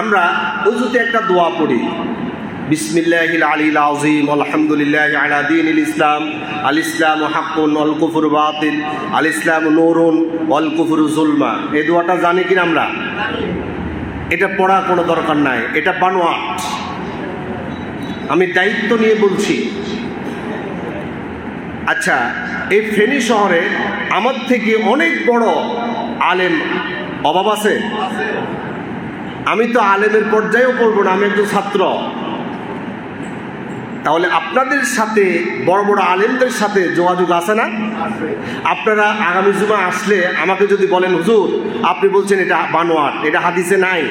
আমরা উজুতে একটা দোয়া পড়ি। ইসলাম ইসলাম বাতিল ইসলাম জুলমা এই দোয়াটা কিনা আমরা? এটা কোনো দরকার নাই, এটা আমি দায়িত্ব নিয়ে বলছি। আচ্ছা এই ফেনী শহরে আমার থেকে অনেক বড় আলেম অভাব আছে? আমি তো আলেমের পর্যায়েও পড়ব না, আমি একজন ছাত্র। তাহলে আপনাদের সাথে, বড় বড় আলেমদের সাথে যোগাযোগ আছে না? আপনারা আগামী জুমা আসলে আমাকে যদি বলেন, হুজুর, আপনি বলছেন এটা বানোয়াট, এটা হাদিসে নাই।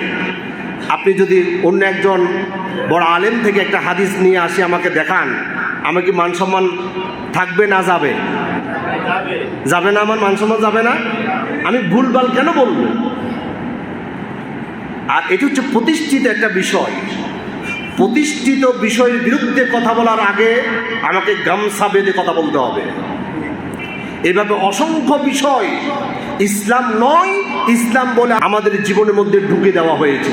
আপনি যদি অন্য একজন বড় আলেম থেকে একটা হাদিস নিয়ে আসি, আমাকে দেখান, আমার কি মান সম্মান থাকবে না, যাবে? যাবে না, আমার মান সম্মান যাবে না? আমি ভুলভাল কেন বলব? আর এটি হচ্ছে প্রতিষ্ঠিত একটা বিষয়। প্রতিষ্ঠিত বিষয়ের বিরুদ্ধে কথা বলার আগে আমাকে গামছা বেঁধে কথা বলতে হবে। এভাবে অসংখ্য বিষয় ইসলাম নয়, ইসলাম বলে আমাদের জীবনের মধ্যে ঢুকে দেওয়া হয়েছে।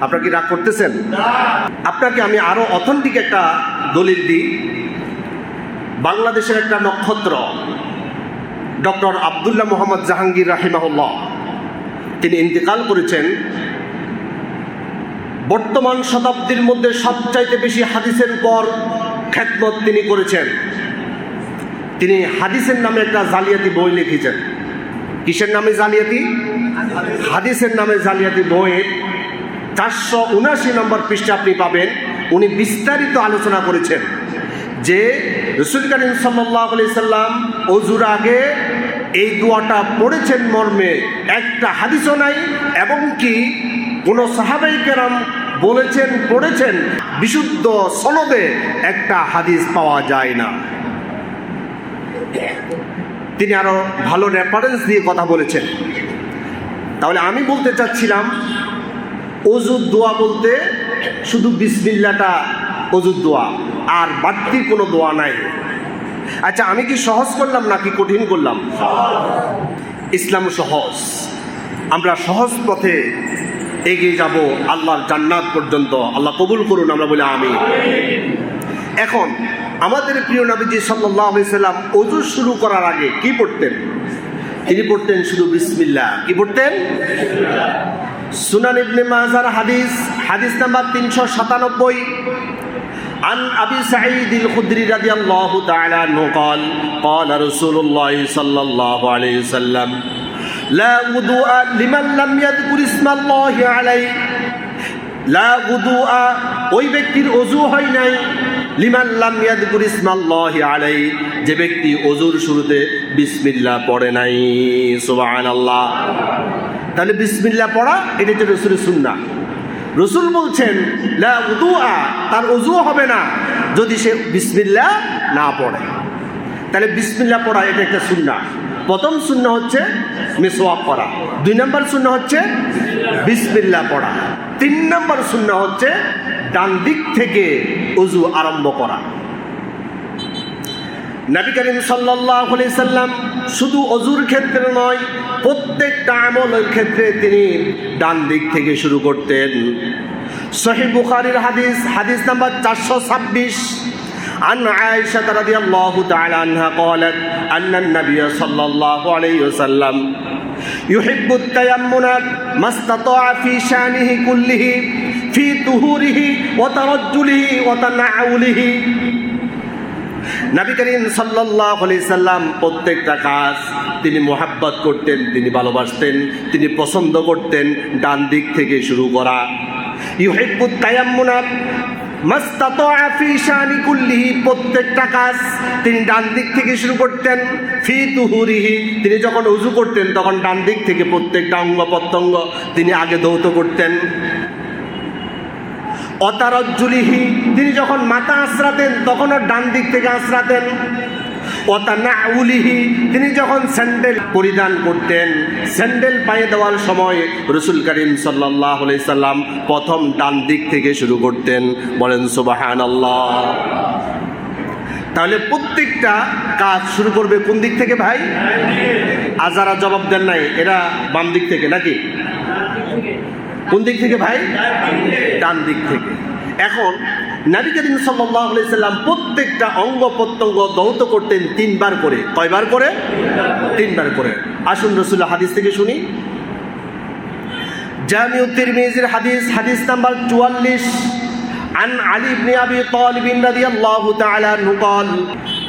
আপনারা কি রাগ করতেছেন? আপনাকে আমি আরও অথেন্টিক একটা দলিল দিই। বাংলাদেশের একটা নক্ষত্র, ডক্টর আবদুল্লাহ মোহাম্মদ জাহাঙ্গীর রাহিমাহুল্লাহ। তিনি ইন্তেকাল করেছেন, বর্তমান শতাব্দীর মধ্যে সবচাইতে বেশি হাদিসের উপর খ্যাতমত তিনি করেছেন। তিনি হাদিসের নামে একটা জালিয়াতি বই লিখেছেন। কিসের নামে জালিয়াতি? হাদিসের নামে জালিয়াতি বইয়ের চারশো উনাশি নম্বর পৃষ্ঠা আপনি পাবেন, উনি বিস্তারিত আলোচনা করেছেন যে রসুল করিম সাল্লাহ সাল্লাম অজুর আগে এই দোয়াটা পড়েছেন মর্মে, একটা হাদিসও নাই এবং কি কোনো সাহাবাই কেরাম বলেছেন, পড়েছেন, বিশুদ্ধ সনদে একটা হাদিস পাওয়া যায় না। তিনি আরও ভালো রেফারেন্স দিয়ে কথা বলেছেন। তাহলে আমি বলতে চাচ্ছিলাম অজুর দোয়া বলতে শুধু বিসমিল্লাটা অজুর দোয়া, আর বাড়তি কোনো দোয়া নাই। আচ্ছা আমি কি সহজ করলাম নাকি কঠিন করলাম? ইসলাম সহজ। আমরা সহজ পথে এগিয়ে যাব আল্লাহর জান্নাত পর্যন্ত। আল্লাহ কবুল করুন, আমরা বলে আমি এখন, আমাদের প্রিয় নবীজি সাল্লাম অজু শুরু করার আগে কি পড়তেন? তিনি পড়তেন শুধু বিসমিল্লা কি পড়তেন? সুনান ইবনে হাদিস হাদিস নাম্বার তিনশো সাতানব্বই। عن أبي سعيد الخدري رضي الله تعالى عنه قال قال رسول الله صلى الله عليه وسلم لا وضوء لمن لم يذكر اسم الله عليه لا وضوء ওই ব্যক্তির অজু হয় নাই লিমান লাম ইয়াদকুর ইসমাল্লাহি আলাই যে ব্যক্তি অজুর শুরুতে বিসমিল্লাহ পড়ে নাই সুবহানাল্লাহ তাহলে বিসমিল্লাহ পড়া এটা হচ্ছে রসুলের সুন্নাহ রসুল বলছেন তার অজু হবে না যদি সে বিসমিল্লা না পড়ে। তাহলে বিসমিল্লা পড়া এটা একটা সুন্না প্রথম শূন্য হচ্ছে মেসোয়াক করা দুই নম্বর শূন্য হচ্ছে বিসমিল্লা পড়া। তিন নম্বর শূন্য হচ্ছে ডান দিক থেকে অজু আরম্ভ করা। নবী করিম সাল্লাহ সাল্লাম শুধু অজুর ক্ষেত্রে নয় প্রত্যেকটা আমলের ক্ষেত্রে তিনি ডান দিক থেকে শুরু করতেন সহি বুখারির হাদিস হাদিস নাম্বার চারশো ছাব্বিশ عن عائشة رضي الله تعالى عنها قالت أن النبي صلى الله عليه وسلم يحب التيمم ما استطاع في شانه كله في طهوره وترجله وتنعله নবী করিম সাল্লাহ সাল্লাম প্রত্যেকটা কাজ তিনি মোহাব্বত করতেন, তিনি ভালোবাসতেন, তিনি পছন্দ করতেন, ডান দিক থেকে শুরু করা। ইউহিব্বুত কুল্লিহি, প্রত্যেকটা কাজ তিনি ডান দিক থেকে শুরু করতেন, ফি তুহুরিহি, তিনি যখন উজু করতেন তখন ডান দিক থেকে প্রত্যেকটা অঙ্গ প্রত্যঙ্গ তিনি আগে দৌত করতেন। অতারজ্জুলিহি, তিনি যখন মাথা আশ্রাতেন তখনও ডান দিক থেকে আশ্রাতেন অতানাউলিহি, তিনি যখন স্যান্ডেল পরিধান করতেন, স্যান্ডেল পায়ে দেওয়ার সময় রসুল করিম সাল্লাম প্রথম ডান দিক থেকে শুরু করতেন। বলেন সুবাহান আল্লাহ তাহলে প্রত্যেকটা কাজ শুরু করবে কোন দিক থেকে ভাই? আজারা জবাব দেন নাই, এরা বাম দিক থেকে নাকি? কোন দিক থেকে ভাই ডান দিক থেকে এখন নবী করিম সাল্লাল্লাহু আলাইহি সাল্লাম প্রত্যেকটা অঙ্গ প্রত্যঙ্গ দৌত করতেন তিনবার করে কয়বার করে তিনবার করে আসুন রসুল হাদিস থেকে শুনি জামিউ তিরমিজির হাদিস হাদিস নাম্বার চুয়াল্লিশ عن علي بن ابي طالب رضي الله تعالى عنه قال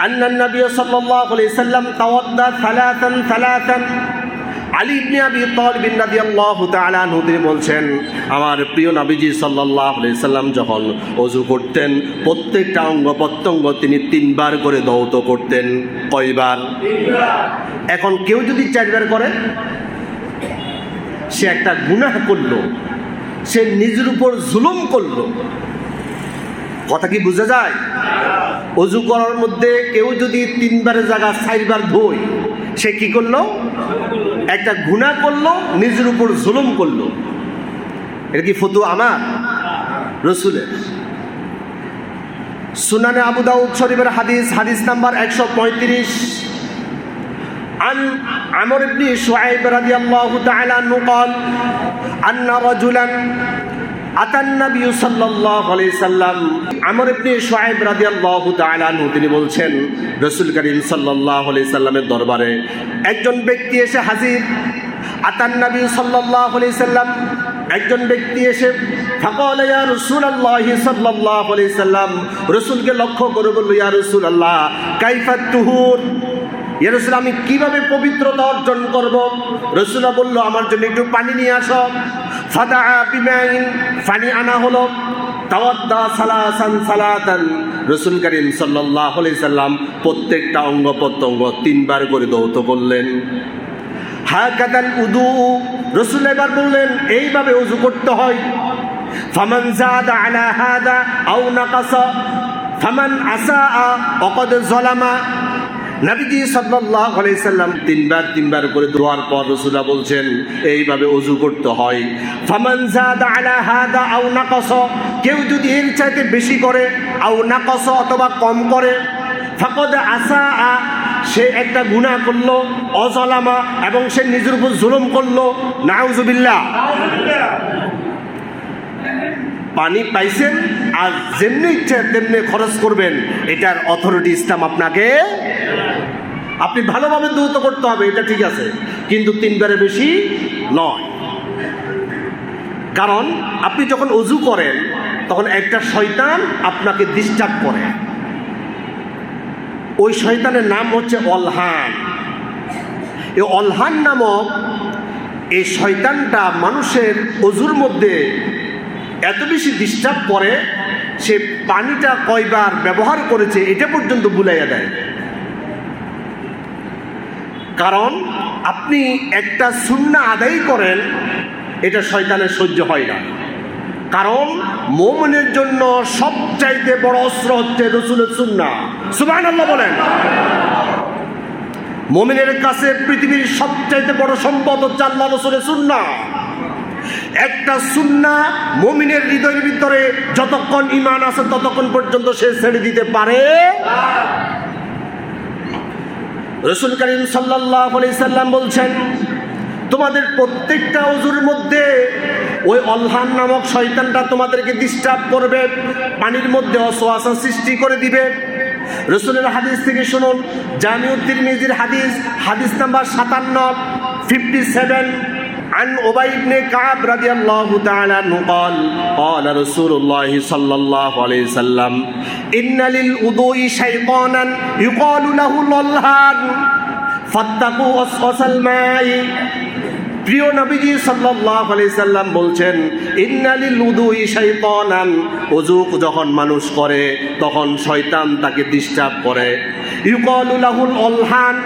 ان النبي صلى الله عليه وسلم توضا ثلاثا ثلاثا আলী ইবনে আবি তালিব রাদিয়াল্লাহু তাআলা আনহু, তিনি বলছেন, আমার প্রিয় নবীজি সাল্লাল্লাহু আলাইহি সাল্লাম যখন ওযু করতেন, প্রত্যেকটা অঙ্গ প্রত্যঙ্গ তিনি তিনবার করে দৌত করতেন। কয়বার? এখন কেউ যদি চারবার করে, সে একটা গুনাহ করল, সে নিজের উপর জুলুম করল। কথা কি বোঝা যায়? অজু করার মধ্যে কেউ যদি তিনবারের জায়গা চারবার ধোয়, সে কি করল? একটা গুণা করলো নিজের উপর জুলুম করলো এটা কি ফতু আমার রসুলের সুনানে আবু দাউদ শরীফের হাদিস হাদিস নাম্বার একশো পঁয়ত্রিশ عن عمرو بن شعيب رضي الله تعالى عنه قال أن رجلا তিনি বলছেন, রাসূল করিম সাল্লামের দরবারে একজন ব্যক্তি এসে হাজির। আতান্নাবি সাল্লাম একজন ব্যক্তি এসে রসুলকে লক্ষ্য করে বলল, ইয়া আল্লাহ কাইফাত আমি কীভাবে পবিত্রতা অর্জন করব? রসুলা বলল, আমার জন্য একটু পানি নিয়ে আসো। ফাদা করিম সাল্লাম প্রত্যেকটা অঙ্গ প্রত্যঙ্গ তিনবার করে দৌত করলেন। হাকাদাল উদু, রসুল এবার বললেন, এইভাবে উজু করতে হয়। ফামান নাকাসা। ফামান আসা অকদ জলামা। নবীজি আলাইহি সাল্লাম তিনবার তিনবার করে দোয়ার পর রাসূলা বলছেন, এইভাবে ওযু করতে হয়। ফামান জাদা আলা হাদা আও নাকাস, কেউ যদি এর চাইতে বেশি করে, আও নাকাস অথবা কম করে, ফাকদ আসা সে একটা গুনাহ করল, অজলামা, এবং সে নিজের উপর জুলুম করল, নাউজুবিল্লাহ। পানি পাইছেন, আর যেমনি ইচ্ছে তেমনি খরচ করবেন, এটার অথরিটি ইসলাম আপনাকে আপনি ভালোভাবে দৌত করতে হবে, এটা ঠিক আছে। কিন্তু তিনবারে বেশি নয়। কারণ আপনি যখন অজু করেন, তখন একটা শয়তান আপনাকে ডিস্টার্ব করে। ওই শয়তানের নাম হচ্ছে অলহান। এই অলহান নামক এই শয়তানটা মানুষের অজুর মধ্যে এত বেশি ডিস্টার্ব করে, সে পানিটা কয়বার ব্যবহার করেছে, এটা পর্যন্ত বুলাইয়া দেয়। কারণ আপনি একটা শূন্য আদায় করেন, এটা শয়তানের সহ্য হয় না। কারণ মোমনের জন্য সবচাইতে বড় অস্ত্র হচ্ছে রসুলের সুন্না। সুবাহ বলেন। মোমিনের কাছে পৃথিবীর সবচাইতে বড় সম্পদ হচ্ছে আল্লাহ রসুলের সুন্না। একটা সুন্না মমিনের হৃদয়ের ভিতরে যতক্ষণ ইমান আছে ততক্ষণ পর্যন্ত সে ছেড়ে দিতে পারে রসুল করিম সাল্লাহ সাল্লাম বলছেন, তোমাদের প্রত্যেকটা অজুর মধ্যে ওই অল্হান নামক শয়তানটা তোমাদেরকে ডিস্টার্ব করবে, পানির মধ্যে অসোয়াশা সৃষ্টি করে দিবে। রসুলের হাদিস থেকে শুনুন জামিউদ্দিন মিজির হাদিস হাদিস নাম্বার সাতান্ন ফিফটি সেভেন عن أبي بن كعب رضي الله تعالى عنه قال قال رسول الله صلى الله عليه وسلم إن للوضوء شيطانا يقال له الولهان فاتقوا وسوس الماء প্রিয় নবীজি সাল্লাল্লাহু আলাইহি সাল্লাম বলছেন ইন্নালিল উদুই শাইতানান ওযু যখন মানুষ করে তখন শয়তান তাকে ডিস্টার্ব করে ইউকালু লাহুল অলহান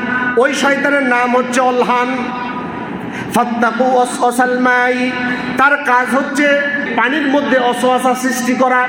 ওই শয়তানের নাম হচ্ছে অলহান তার কাজ হচ্ছে পানির মধ্যে অসোয়াশা সৃষ্টি করা।